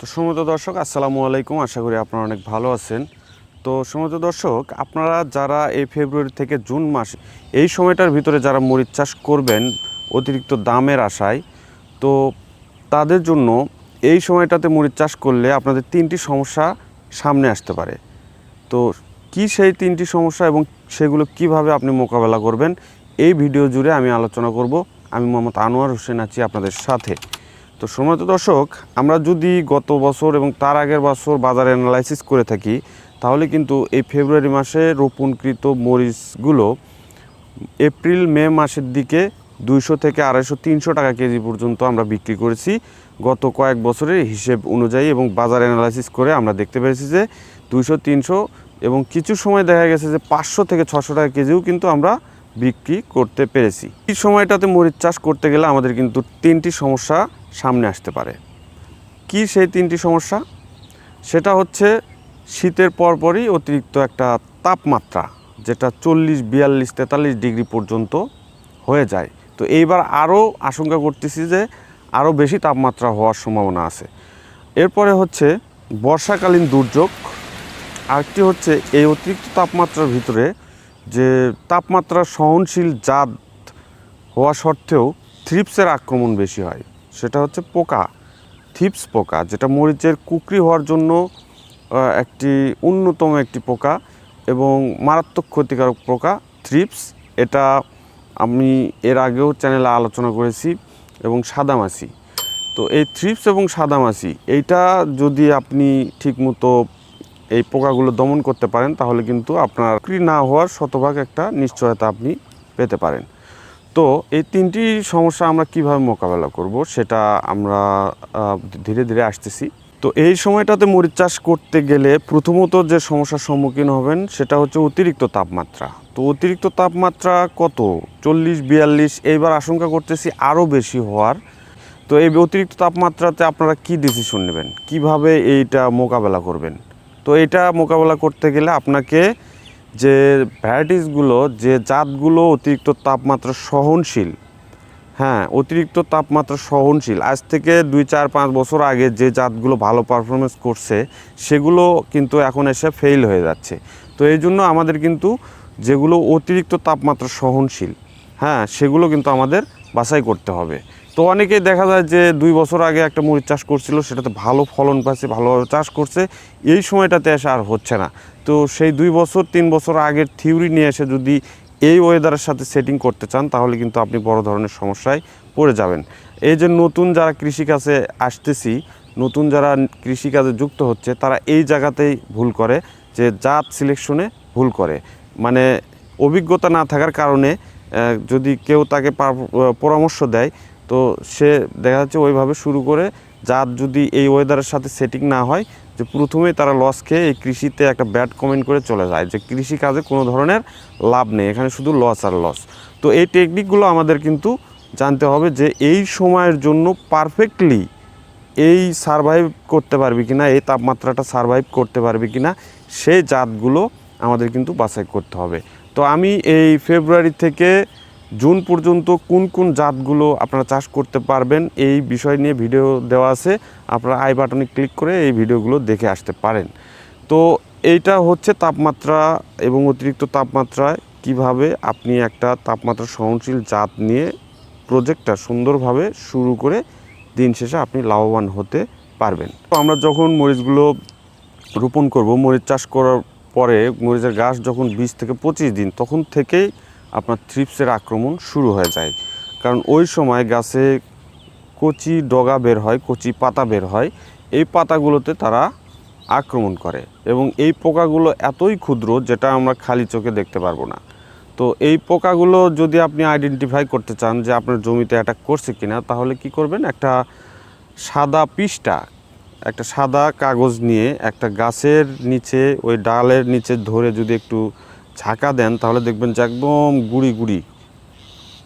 তো সমত দর্শক, আসসালামু আলাইকুম। আশা করি আপনারা অনেক ভালো আছেন। তো সমত দর্শক, আপনারা যারা এই ফেব্রুয়ারি থেকে জুন মাস, এই সময়টার ভিতরে যারা মরিচ চাষ করবেন অতিরিক্ত দামের আশায়, তো তাদের জন্য এই সময়টাতে মরিচ চাষ করলে আপনাদের তিনটি সমস্যা সামনে আসতে পারে। তো কি সেই তিনটি সমস্যা এবং সেগুলো কীভাবে আপনি মোকাবেলা করবেন, এই ভিডিও জুড়ে আমি আলোচনা করব। আমি মোহাম্মদ আনোয়ার হোসেন আছি আপনাদের সাথে। তো সময়ত দর্শক, আমরা যদি গত বছর এবং তার আগের বছর বাজারে অ্যানালাইসিস করে থাকি, তাহলে কিন্তু এই ফেব্রুয়ারি মাসে রোপণকৃত মরিচগুলো এপ্রিল, মে মাসের দিকে দুইশো থেকে আড়াইশো, তিনশো টাকা কেজি পর্যন্ত আমরা বিক্রি করেছি। গত কয়েক বছরের হিসেব অনুযায়ী এবং বাজার অ্যানালাইসিস করে আমরা দেখতে পেরেছি যে দুইশো, তিনশো এবং কিছু সময় দেখা গেছে যে পাঁচশো থেকে ছশো টাকা কেজিও কিন্তু আমরা বিক্রি করতে পেরেছি। এই সময়টাতে মরিচ চাষ করতে গেলে আমাদের কিন্তু তিনটি সমস্যা সামনে আসতে পারে। কি সেই তিনটি সমস্যা? সেটা হচ্ছে শীতের পরপরই অতিরিক্ত একটা তাপমাত্রা, যেটা চল্লিশ, বিয়াল্লিশ, তেতাল্লিশ ডিগ্রি পর্যন্ত হয়ে যায়। তো এইবার আরও আশঙ্কা করতেছি যে আরও বেশি তাপমাত্রা হওয়ার সম্ভাবনা আছে। এরপরে হচ্ছে বর্ষাকালীন দুর্যোগ। আরেকটি হচ্ছে এই অতিরিক্ত তাপমাত্রার ভিতরে যে তাপমাত্রা সহনশীল জাত হওয়া সত্ত্বেও থ্রিপসের আক্রমণ বেশি হয়। সেটা হচ্ছে পোকা থিপস পোকা, যেটা মরিচের কুকরি হওয়ার জন্য একটি অন্যতম একটি পোকা এবং মারাত্মক ক্ষতিকারক পোকা থ্রিপস। এটা আমি এর আগেও চ্যানেলে আলোচনা করেছি এবং সাদামাছি। তো এই থ্রিপস এবং সাদামাছি, এইটা যদি আপনি ঠিকমতো এই পোকাগুলো দমন করতে পারেন, তাহলে কিন্তু আপনার বিক্রি না হওয়ার শতভাগ একটা নিশ্চয়তা আপনি পেতে পারেন। তো এই তিনটি সমস্যা আমরা কীভাবে মোকাবেলা করব সেটা আমরা ধীরে ধীরে আসতেছি। তো এই সময়টাতে মরিচ চাষ করতে গেলে প্রথমত যে সমস্যার সম্মুখীন হবেন সেটা হচ্ছে অতিরিক্ত তাপমাত্রা। তো অতিরিক্ত তাপমাত্রা কত? চল্লিশ, বিয়াল্লিশ, এইবার আশঙ্কা করতেছি আরও বেশি হওয়ার। তো এই অতিরিক্ত তাপমাত্রাতে আপনারা কি ডিসিশন নেবেন? কীভাবে এইটা মোকাবেলা করবেন? তো এটা মোকাবেলা করতে গেলে আপনাকে যে ভ্যারাইটিসগুলো যে জাতগুলো অতিরিক্ত তাপমাত্রা সহনশীল হ্যাঁ অতিরিক্ত তাপমাত্রা সহনশীল, আজ থেকে দুই, চার, পাঁচ বছর আগে যে জাতগুলো ভালো পারফরমেন্স করছে, সেগুলো কিন্তু এখন এসে ফেল হয়ে যাচ্ছে। তো এই জন্য আমাদের কিন্তু যেগুলো অতিরিক্ত তাপমাত্রা সহনশীল হ্যাঁ সেগুলো কিন্তু আমাদের বাছাই করতে হবে। তো অনেকেই দেখা যায় যে দুই বছর আগে একটা মরিচ চাষ করছিল, সেটাতে ভালো ফলন পাচ্ছে, ভালোভাবে চাষ করছে। এই সময়টাতে এসে আর হচ্ছে না। তো সেই দুই বছর, তিন বছর আগের থিওরি নিয়ে এসে যদি এই ওয়েদারের সাথে সেটিং করতে চান, তাহলে কিন্তু আপনি বড় ধরনের সমস্যায় পড়ে যাবেন। এই যে নতুন যারা কৃষিকাজে আসতেছি, নতুন যারা কৃষিকাজে যুক্ত হচ্ছে, তারা এই জায়গাতেই ভুল করে যে জাত সিলেকশনে ভুল করে। মানে অভিজ্ঞতা না থাকার কারণে যদি কেউ তাকে পরামর্শ দেয় তো সে দেখা যাচ্ছে ওইভাবে শুরু করে জাত যদি এই ওয়েদারের সাথে সেটিং না হয়, যে প্রথমেই তারা লস খেয়ে এই কৃষিতে একটা ব্যাড কমেন্ট করে চলে যায়, যে কৃষি কাজে কোনো ধরনের লাভ নেই, এখানে শুধু লস আর লস তো এই টেকনিকগুলো আমাদের কিন্তু জানতে হবে যে এই সময়ের জন্য পারফেক্টলি এই সারভাইভ করতে পারবি কি না এই তাপমাত্রাটা সারভাইভ করতে পারবি কিনা সেই জাতগুলো আমাদের কিন্তু বাছাই করতে হবে। তো আমি এই ফেব্রুয়ারি থেকে জুন পর্যন্ত কোন কোন জাতগুলো আপনারা চাষ করতে পারবেন এই বিষয় নিয়ে ভিডিও দেওয়া আছে। আপনারা আই বাটনে ক্লিক করে এই ভিডিওগুলো দেখে আসতে পারেন। তো এইটা হচ্ছে তাপমাত্রা এবং অতিরিক্ত তাপমাত্রায় কীভাবে আপনি একটা তাপমাত্রা সহনশীল জাত নিয়ে প্রজেক্টটা সুন্দরভাবে শুরু করে দিন শেষে আপনি লাভবান হতে পারবেন। তো আমরা যখন মরিচগুলো রোপণ করব, মরিচ চাষ করার পরে মরিচের গাছ যখন বিশ থেকে পঁচিশ দিন, তখন থেকেই আপনার থ্রিপসের আক্রমণ শুরু হয়ে যায়। কারণ ওই সময় গাছে কচি ডগা বের হয়, কচি পাতা বের হয়, এই পাতাগুলোতে তারা আক্রমণ করে এবং এই পোকাগুলো এতই ক্ষুদ্র যেটা আমরা খালি চোখে দেখতে পারব না। তো এই পোকাগুলো যদি আপনি আইডেন্টিফাই করতে চান যে আপনার জমিতে অ্যাটাক করছে কিনা, তাহলে কি করবেন? একটা সাদা পিসটা একটা সাদা কাগজ নিয়ে একটা গাছের নিচে, ওই ডালের নিচে ধরে যদি একটু ঝাঁকা দেন, তাহলে দেখবেন যে একদম গুড়ি গুড়ি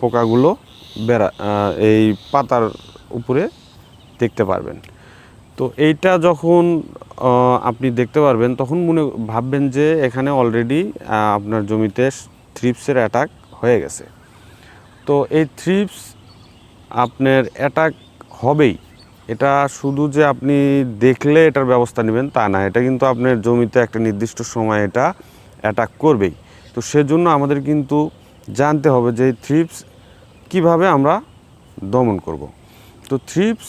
পোকাগুলো বেড়া এই পাতার উপরে দেখতে পারবেন। তো এইটা যখন আপনি দেখতে পারবেন, তখন মনে, ভাববেন যে এখানে অলরেডি আপনার জমিতে থ্রিপসের অ্যাটাক হয়ে গেছে। তো এই থ্রিপস আপনার অ্যাটাক হবেই। এটা শুধু যে আপনি দেখলে এটার ব্যবস্থা নেবেন তা না, এটা কিন্তু আপনার জমিতে একটা নির্দিষ্ট সময় এটা অ্যাটাক করবেই। তো সেজন্য আমাদের কিন্তু জানতে হবে যে থ্রিপস কীভাবে আমরা দমন করব। তো থ্রিপস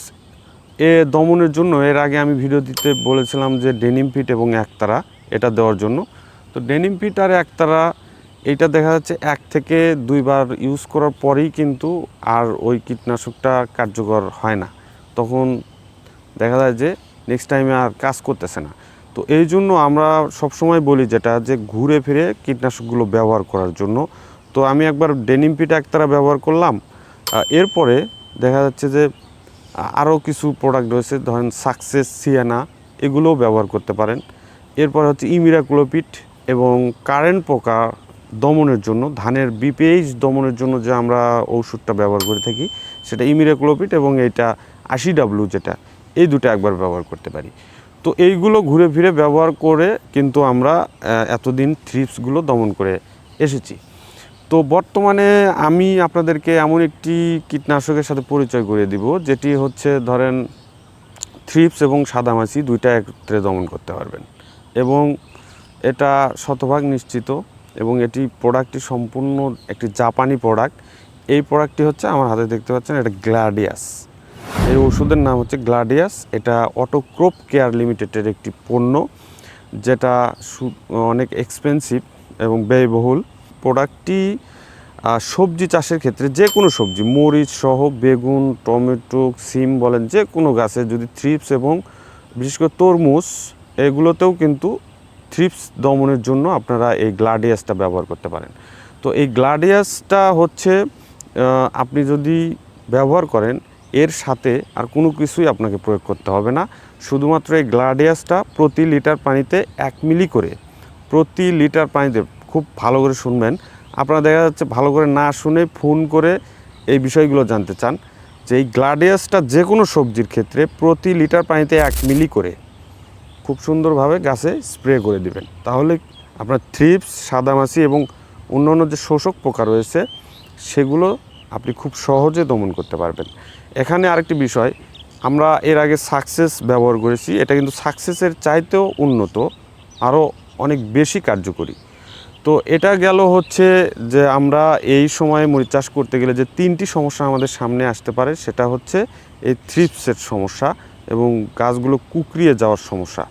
এ দমনের জন্য, এর আগে আমি ভিডিও দিতে বলেছিলাম যে ডেনিম পিট এবং একতারা, এটা দেওয়ার জন্য। তো ডেনিম পিট আর একতারা, এইটা দেখা যাচ্ছে এক থেকে দুইবার ইউজ করার পরেই কিন্তু আর ওই কীটনাশকটা কার্যকর হয় না। তখন দেখা যায় যে নেক্সট টাইমে আর কাজ করতেছে না। তো এই জন্য আমরা সবসময় বলি যেটা যে ঘুরে ফিরে কীটনাশকগুলো ব্যবহার করার জন্য। তো আমি একবার ডেনিম পিট একতারা ব্যবহার করলাম। এরপরে দেখা যাচ্ছে যে আরও কিছু প্রোডাক্ট রয়েছে, ধরেন সাকসেস সিয়ানা এগুলোও ব্যবহার করতে পারেন। এরপর হচ্ছে ইমিরাক্লোপিট এবং কারেন্ট পোকা দমনের জন্য, ধানের বিপেইজ দমনের জন্য যে আমরা ঔষধটা ব্যবহার করে থাকি, সেটা ইমিরাক্লোপিট এবং এইটা আশি ডাব্লু যেটা, এই দুটো একবার ব্যবহার করতে পারি। তো এইগুলো ঘুরে ফিরে ব্যবহার করে কিন্তু আমরা এতদিন থ্রিপসগুলো দমন করে এসেছি। তো বর্তমানে আমি আপনাদেরকে এমন একটি কীটনাশকের সাথে পরিচয় করিয়ে দিব, যেটি হচ্ছে ধরেন থ্রিপস এবং সাদামাছি দুইটা একত্রে দমন করতে পারবেন। এবং এটা শতভাগ নিশ্চিত এবং এটি প্রোডাক্টটি সম্পূর্ণ একটি জাপানি প্রোডাক্ট। এই প্রোডাক্টটি হচ্ছে, আমার হাতে দেখতে পাচ্ছেন, এটা গ্লাডিয়াস। এই ওষুধের নাম হচ্ছে গ্লাডিয়াস। এটা অটোক্রোপ কেয়ার লিমিটেডের একটি পণ্য, যেটা অনেক এক্সপেন্সিভ এবং ব্যয়বহুল। প্রোডাক্টটি সবজি চাষের ক্ষেত্রে যে কোনো সবজি, মরিচ সহ বেগুন, টমেটো, সিম বলেন যে কোনো গাছে যদি থ্রিপস এবং বিশেষ করে তরমুজ, এগুলোতেও কিন্তু থ্রিপস দমনের জন্য আপনারা এই গ্লাডিয়াসটা ব্যবহার করতে পারেন। তো এই গ্লাডিয়াসটা হচ্ছে আপনি যদি ব্যবহার করেন এর সাথে আর কোনো কিছুই আপনাকে প্রয়োগ করতে হবে না। শুধুমাত্র এই গ্লাডিয়াসটা প্রতি লিটার পানিতে এক মিলি করে, প্রতি লিটার পানিতে খুব ভালো করে শুনবেন। আপনারা দেখা যাচ্ছে ভালো করে না শুনে ফোন করে এই বিষয়গুলো জানতে চান যে এই গ্লাডিয়াসটা যে কোনো সবজির ক্ষেত্রে প্রতি লিটার পানিতে এক মিলি করে খুব সুন্দরভাবে গাছে স্প্রে করে দিবেন। তাহলে আপনার থ্রিপস, সাদামাছি এবং অন্যান্য যে শোষক পোকা রয়েছে, সেগুলো আপনি খুব সহজে দমন করতে পারবেন। এখানে আরেকটি বিষয়, আমরা এর আগে সাকসেস ব্যবহার করেছি, এটা কিন্তু সাকসেসের চাইতেও উন্নত, আরও অনেক বেশি কার্যকরী। তো এটা গেল হচ্ছে যে আমরা এই সময়ে মরিচ চাষ করতে গেলে যে তিনটি সমস্যা আমাদের সামনে আসতে পারে, সেটা হচ্ছে এই থ্রিপসের সমস্যা এবং গাছগুলো কুকড়িয়ে যাওয়ার সমস্যা।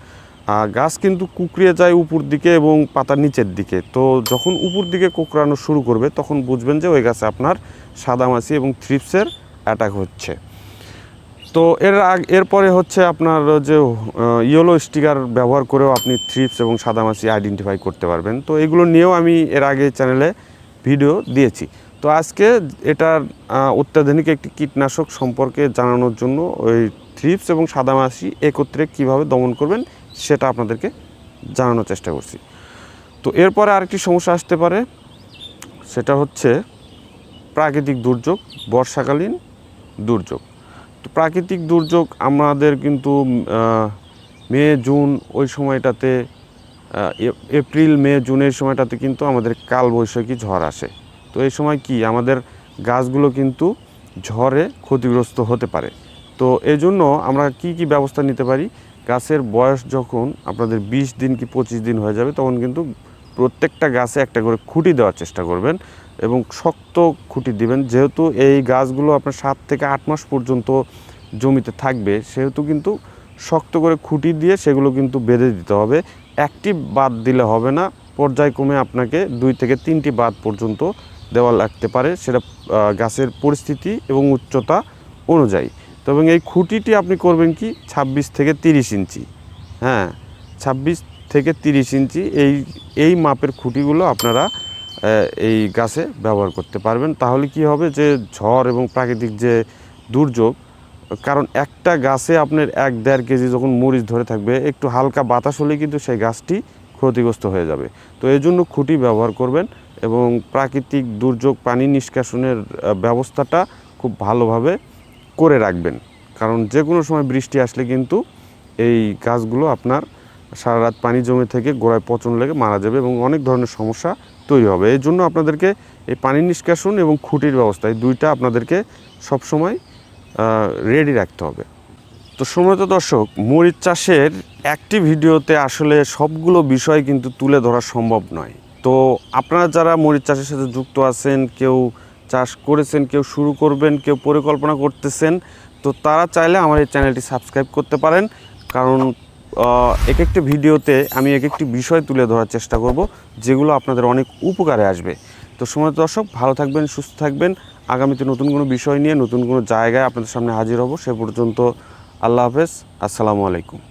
গাছ কিন্তু কুকড়িয়ে যায় উপর দিকে এবং পাতার নিচের দিকে। তো যখন উপর দিকে কুকড়ানো শুরু করবে, তখন বুঝবেন যে ওই গাছে আপনার সাদামাছি এবং থ্রিপসের অ্যাটাক হচ্ছে। তো এর আগ এরপরে হচ্ছে আপনার যে ইয়েলো স্টিকার ব্যবহার করেও আপনি থ্রিপস এবং সাদামাছি আইডেন্টিফাই করতে পারবেন। তো এগুলো নিয়েও আমি এর আগে চ্যানেলে ভিডিও দিয়েছি। তো আজকে এটার অত্যাধুনিক একটি কীটনাশক সম্পর্কে জানানোর জন্য ওই থ্রিপস এবং সাদামাছি একত্রে কীভাবে দমন করবেন সেটা আপনাদেরকে জানানোর চেষ্টা করছি। তো এরপরে আরেকটি সমস্যা আসতে পারে, সেটা হচ্ছে প্রাকৃতিক দুর্যোগ, বর্ষাকালীন দুর্যোগ। তো প্রাকৃতিক দুর্যোগ আমাদের কিন্তু মে, জুন ওই সময়টাতে এপ্রিল, মে, জুনের সময়টাতে কিন্তু আমাদের কালবৈশাখী ঝড় আসে। তো এই সময় কি আমাদের গাছগুলো কিন্তু ঝড়ে ক্ষতিগ্রস্ত হতে পারে। তো এই জন্য আমরা কি কি ব্যবস্থা নিতে পারি? গাছের বয়স যখন আপনাদের বিশ দিন কি পঁচিশ দিন হয়ে যাবে, তখন কিন্তু প্রত্যেকটা গাছে একটা করে খুঁটি দেওয়ার চেষ্টা করবেন এবং শক্ত খুঁটি দিবেন। যেহেতু এই গাছগুলো আপনার সাত থেকে আট মাস পর্যন্ত জমিতে থাকবে, সেহেতু কিন্তু শক্ত করে খুঁটি দিয়ে সেগুলো কিন্তু বেঁধে দিতে হবে। একটি বাদ দিলে হবে না, পর্যায়ক্রমে আপনাকে দুই থেকে তিনটি বাদ পর্যন্ত দেওয়া লাগতে পারে। সেটা গাছের পরিস্থিতি এবং উচ্চতা অনুযায়ী। তো এবং এই খুঁটিটি আপনি করবেন কি? ছাব্বিশ থেকে তিরিশ ইঞ্চি। হ্যাঁ ছাব্বিশ থেকে তিরিশ ইঞ্চি এই এই মাপের খুঁটিগুলো আপনারা এই গাছে ব্যবহার করতে পারবেন। তাহলে কি হবে যে ঝড় এবং প্রাকৃতিক যে দুর্যোগ, কারণ একটা গাছে আপনার এক দেড় কেজি যখন মরিচ ধরে থাকবে, একটু হালকা বাতাস হলে কিন্তু সেই গাছটি ক্ষতিগ্রস্ত হয়ে যাবে। তো এই জন্য খুঁটি ব্যবহার করবেন এবং প্রাকৃতিক দুর্যোগ পানি নিষ্কাশনের ব্যবস্থাটা খুব ভালোভাবে করে রাখবেন। কারণ যে কোনো সময় বৃষ্টি আসলে কিন্তু এই গাছগুলো আপনার সারা রাত পানি জমে থেকে গোড়ায় পচন লেগে মারা যাবে এবং অনেক ধরনের সমস্যা তৈরি হবে। এই জন্য আপনাদেরকে এই পানি নিষ্কাশন এবং খুঁটির ব্যবস্থা এই দুইটা আপনাদেরকে সবসময় রেডি রাখতে হবে। তো সময়ত দর্শক, মরিচ চাষের একটি ভিডিওতে আসলে সবগুলো বিষয় কিন্তু তুলে ধরা সম্ভব নয়। তো আপনারা যারা মরিচ চাষের সাথে যুক্ত আছেন, কেউ চাষ করেছেন, কেউ শুরু করবেন, কেউ পরিকল্পনা করতেছেন, তো তারা চাইলে আমার এই চ্যানেলটি সাবস্ক্রাইব করতে পারেন। কারণ এক একটি ভিডিওতে আমি এক একটি বিষয় তুলে ধরার চেষ্টা করব, যেগুলো আপনাদের অনেক উপকারে আসবে। তো সময় দর্শক, ভালো থাকবেন, সুস্থ থাকবেন। আগামীতে নতুন কোনো বিষয় নিয়ে, নতুন কোনো জায়গায় আপনাদের সামনে হাজির হব। সে পর্যন্ত আল্লাহ হাফেজ। আসসালামু আলাইকুম।